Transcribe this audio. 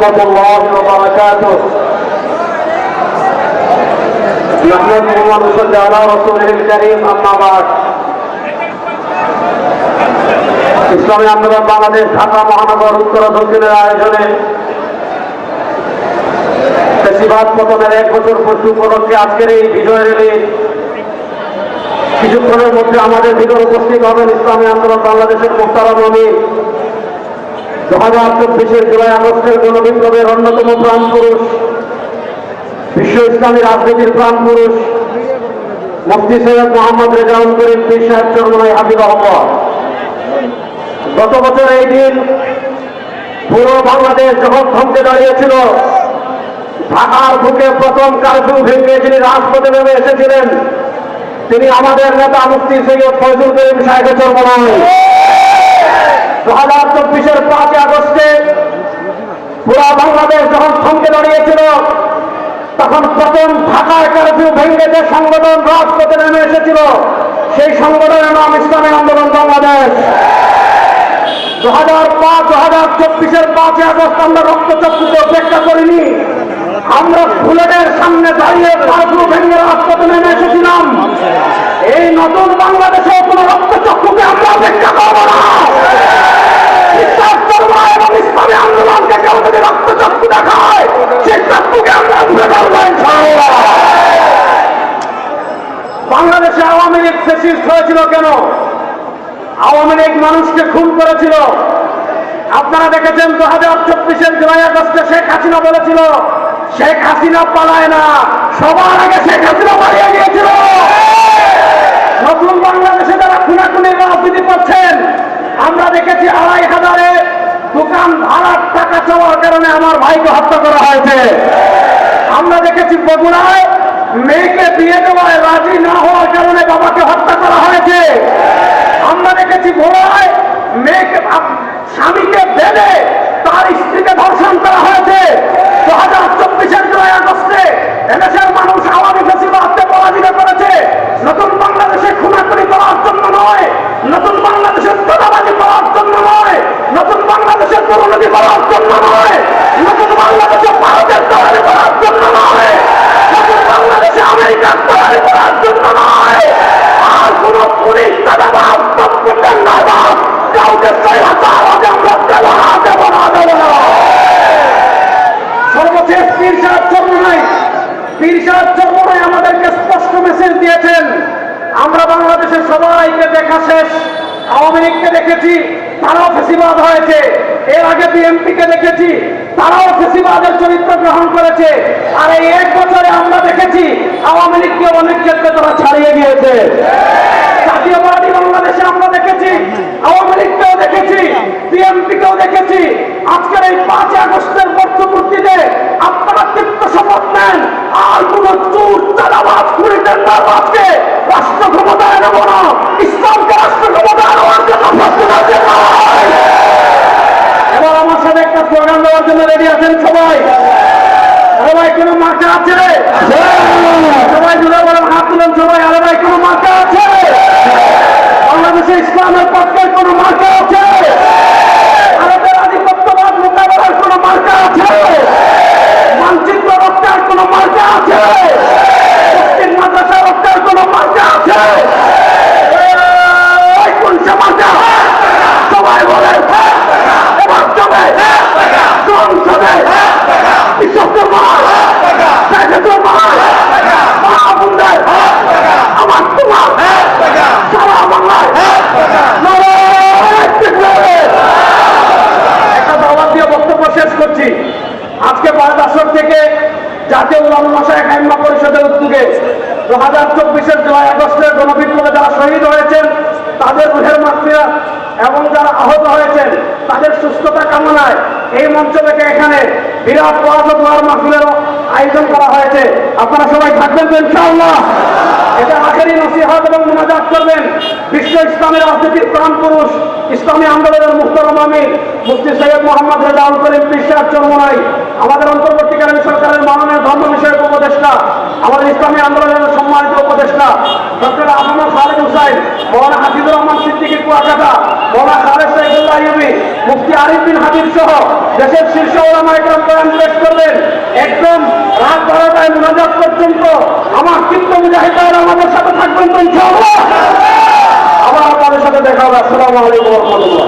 ورحمة الله وبركاته نحمده ونصلي على رسوله الكريم أما بعد ইসলামী আন্দোলন বাংলাদেশ ঢাকা মহানগর উত্তর দক্ষিণের আয়োজনে বেশিরভাগ পতনের এক বছর পূর্তি উপলক্ষে আজকের এই বিজয় র্যালি কিছুক্ষণের মধ্যে আমাদের ভিতরে উপস্থিত হবেন ইসলামী আন্দোলন বাংলাদেশের মোস্তারাম আমির দু হাজার মোহাম্মদ রেজাউল করিম সাহেব আহমদ। গত বছর এই দিন পুরো বাংলাদেশ যখন থমকে দাঁড়িয়েছিল, ঢাকার বুকে প্রথম কারফিউ ভেঙে যিনি রাজপথে নেমে এসেছিলেন, তিনি আমাদের নেতা মুফতি সৈয়দ ফজল করিম সাহেবের চরমাই দু হাজার চব্বিশের পাঁচই আগস্টে পুরা বাংলাদেশ যখন থমকে দাঁড়িয়েছিল প্রথম ঢাকায় কারফিউ ভেঙে যে সংগঠন রাজপথে নেমে এসেছিল। সেই সংগঠনের নাম ইসলামী আন্দোলন বাংলাদেশ। দু হাজার পাঁচ দু হাজার চব্বিশের পাঁচই আগস্ট আমরা রক্তচক্ষুকে অপেক্ষা করিনি। আমরা বুলেটের সামনে দাঁড়িয়ে কারফিউ ভেঙে রাজপথে নেমে এসেছিলাম। এই নতুন বাংলাদেশে কোনো রক্তচক্ষুকে আমরা অপেক্ষা করব না। বিশ্বাস করব এবং ইসলামী আন্দোলনকে কেউ যদি রক্তচক্ষু দেখায় সেই চক্ষুকে আমরা উঠে ফেলব ইনশাআল্লাহ। বাংলাদেশে আওয়ামী লীগ হয়েছিল কেন? আওয়ামী লীগ মানুষকে খুন করেছিল। আপনারা দেখেছেন দু হাজার চব্বিশের জুলাই আগস্টে শেখ হাসিনা বলেছিল, শেখ হাসিনা পালায় না। সবার আগে শেখ হাসিনা পালিয়ে গিয়েছিল। নতুন বাংলাদেশে যারা খুনাখুনির রাজনীতি করছেন, আমরা দেখেছি আড়াই হাজারে দোকান ভাড়ার টাকা চাওয়ার কারণে আমার ভাইকে হত্যা করা হয়েছে। আমরা দেখেছি বগুড়ায় মেয়েকে বিয়ে দেওয়ায় রাজি না হওয়ার কারণে বাবাকে হত্যা করা হয়েছে আমরা দেখেছি ভোলায় মেয়েকে আপ- স্বামীকে বেঁধে তার স্ত্রীকে ধর্ষণ করা হয়েছে দু হাজার চব্বিশের জুলাই আগস্টে এদেশের মানুষ আওয়ামী ফেসিবাদকে পরাজিত করেছে। নতুন বাংলাদেশে খুনাখুনি করার জন্য নয়। নতুন বাংলাদেশের তোলাবাজি করার জন্য নয়। নতুন বাংলাদেশের দুর্নীতি করার জন্য নয়। নতুন বাংলাদেশে ভারতের তৈরি করার জন্য নয়। নতুন বাংলাদেশে আমেরিকার তৈরি করার জন্য নয়। আর কোন পুলিশ দাদাবাদ তৎপরদার কাউকে স্বৈরাচার আগে আমরা দেব না দেব না দেব না। সর্বশেষ পীর সাহেব চর্মনাই পীর সাহেব আমাদেরকে স্পষ্ট মেসেজ দিয়েছেন। আমরা বাংলাদেশের সবাইকে দেখা শেষ, আওয়ামী লীগকে দেখেছি, তারাও ফেসিবাদ হয়েছে। এর আগে বিএনপিকে দেখেছি, তারাও ফেসিবাদের চরিত্র গ্রহণ করেছে। আর এই এক বছরে আমরা দেখেছি, আওয়ামী লীগকে অনেক ক্ষেত্রে তারা ছাড়িয়ে গিয়েছে জাতীয়বাদী বাংলাদেশে আমরা দেখেছি আওয়ামী লীগকেও দেখেছি বিএনপিকেও দেখেছি আজকের এই পাঁচ আগস্টের মধ্যবর্তীতে আপনারা তৃপ্ত শপথ নেন আর কোন চুর চালাবাজ খুঁড়িদের নাবাজকে রাষ্ট্র ক্ষমতায় নেব না ইসলামকে রাষ্ট্র ক্ষমতায় নেওয়ার জন্য প্রস্তুত আছে নয়। এবার আমার সাথে একটা স্লোগান দেওয়ার জন্য রেডি আছেন সবাই? সবাই কোনো মার্কা আছে সবাই জুড়ে বলেন, হাত তুলেন সবাই, আরে ভাই, কোনো আছে বাংলাদেশে ইসলামের কোনো মার্কা আছে ভারতের আধিপত্যবাদ মোকাবেলার কোনো মার্কা আছে মানচিত্র রক্ষার কোনো মার্কা আছে মুসলিম মাদ্রাসা রক্ষার কোনো মার্কা আছে এই কোন সে মার্কা সবাই বলেন এবার চলে সংসদে বিশ্বকর্মার সাইকেল মাহবুন্দের আমার তোমার সারা বাংলায় নারায়ণ বিপ্লবে একটা দাওয়াত দিয়ে বক্তব্য শেষ করছি আজকে বারদাসর থেকে জাতীয় মাসায় কাইমা পরিষদের উদ্যোগে দু হাজার চব্বিশের জুলাই আগস্টের গণবিপ্লবে যারা শহীদ হয়েছেন, তাদের রুহের মাতৃরা এবং যারা আহত হয়েছেন, তাদের সুস্থতা কামনায় এই মঞ্চ থেকে এখানে বিরাট দোয়ার মাহফিলের আয়োজন করা হয়েছে। আপনারা সবাই থাকবেন তো ইনশাআল্লাহ। এটা আখেরি নসিহত এবং মোনাজাত করবেন। বিশ্ব ইসলামের রাজনীতির প্রাণ পুরুষ, ইসলামী আন্দোলনের মুখতরম আমির মুফতি সৈয়দ মোহাম্মদ রেজাউল করিম বিশ্বাস চরমনাই। আমাদের অন্তর্বর্তীকালীন সরকারের মাননীয় ধর্ম বিষয়ক উপদেষ্টা, আমাদের ইসলামী আন্দোলনের সম্মানিত উপদেষ্টা, ডক্টর আহমদ খালেদ হুসাইন, মৌলানা হাফিজুর রহমান সিদ্দিকী কুয়াকাটা, মৌলানা খালেদ সাইদুল্লাহ ইউবি, মুফতি আরিফ বিন হাবিব সহ দেশের শীর্ষ ওলামা একরাম বয়ান পেশ করবেন। একদম রাত বারোটায় মোনাজাত পর্যন্ত আমার চিত্ত মুজাহিদার আমাদের সাথে থাকবেন ইনশাআল্লাহ। আবার আপনাদের সাথে দেখা হবে। আসসালামু আলাইকুম রহমতুল্লাহ।